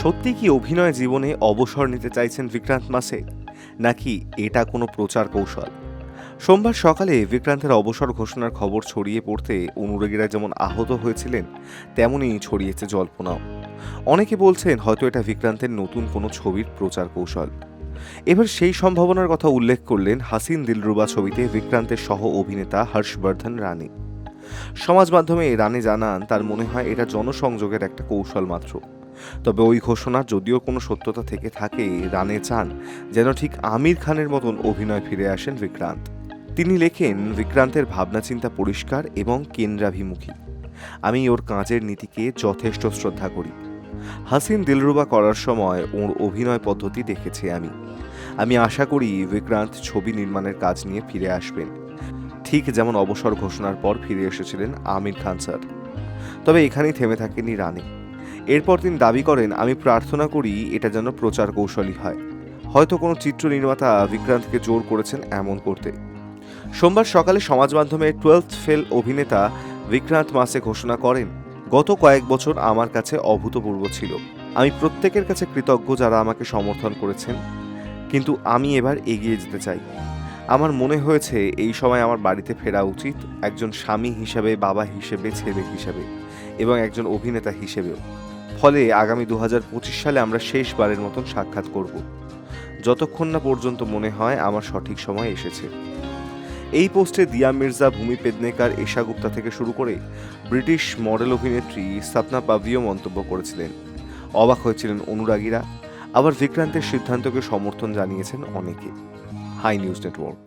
সত্যি কি অভিনয় জীবনে অবসর নিতে চাইছেন বিক্রান্ত মাসে? নাকি এটা কোনো প্রচার কৌশল? সোমবার সকালে বিক্রান্তের অবসর ঘোষণার খবর ছড়িয়ে পড়তে অনুরাগীরা যেমন আহত হয়েছিলেন তেমনই ছড়িয়েছে জল্পনাও। অনেকে বলছেন হয়তো এটা বিক্রান্তের নতুন কোনো ছবির প্রচার কৌশল। এবার সেই সম্ভাবনার কথা উল্লেখ করলেন হাসিন দিলরুবা ছবিতে বিক্রান্তের সহ অভিনেতা হর্ষবর্ধন রানী সমাজ মাধ্যমে রানী জানান, তার মনে হয় এটা জনসংযোগের একটা কৌশল মাত্র। তবে ওই ঘোষণা যদিও কোনো সত্যতা থেকে থাকে, রানে চান যেন ঠিক আমির খানের মতন অভিনয় ফিরে আসেন বিক্রান্ত। তিনি লেখেন, বিক্রান্তের ভাবনা চিন্তা পরিষ্কার এবং কেন্দ্রাভিমুখী। আমি ওর কাজের নীতিকে যথেষ্ট শ্রদ্ধা করি। হাসিন দিলরুবা করার সময় ওর অভিনয় পদ্ধতি দেখেছি আমি। আমি আশা করি বিক্রান্ত ছবি নির্মাণের কাজ নিয়ে ফিরে আসবেন। ঠিক যেমন অবসর ঘোষণার পর ফিরে এসেছিলেন আমির খান স্যার। তবে এখানেই থেমে থাকেনি রানী। এরপর তিনি দাবি করেন, আমি প্রার্থনা করি এটা যেন প্রচার কৌশলী হয়। হয়তো কোনো চিত্র নির্মাতা বিক্রান্তকে জোর করেছেন এমন করতে। সোমবার সকালে সমাজ মাধ্যমে টুয়েলথ ফেল অভিনেতা বিক্রান্ত মাসে ঘোষণা করেন, গত কয়েক বছর আমার কাছে অভূতপূর্ব ছিল। আমি প্রত্যেকের কাছে কৃতজ্ঞ যারা আমাকে সমর্থন করেছেন। কিন্তু আমি এবার এগিয়ে যেতে চাই। আমার মনে হয়েছে এই সময় আমার বাড়িতে ফেরা উচিত একজন স্বামী হিসাবে, বাবা হিসেবে, ছেলে হিসেবে এবং একজন অভিনেতা হিসেবেও। ফলে আগামী দু হাজার পঁচিশ সালে আমরা শেষবারের মতন সাক্ষাৎ করব। যতক্ষণ না পর্যন্ত মনে হয় আমার সঠিক সময় এসেছে। এই পোস্টে দিয়া মির্জা ভূমি পেদনেকার এশা গুপ্তা থেকে শুরু করে ব্রিটিশ মডেল অভিনেত্রী স্বপ্না পাভিও মন্তব্য করেছিলেন। অবাক হয়েছিলেন অনুরাগীরা। আবার বিক্রান্তের সিদ্ধান্তকে সমর্থন জানিয়েছেন অনেকে। High News Network.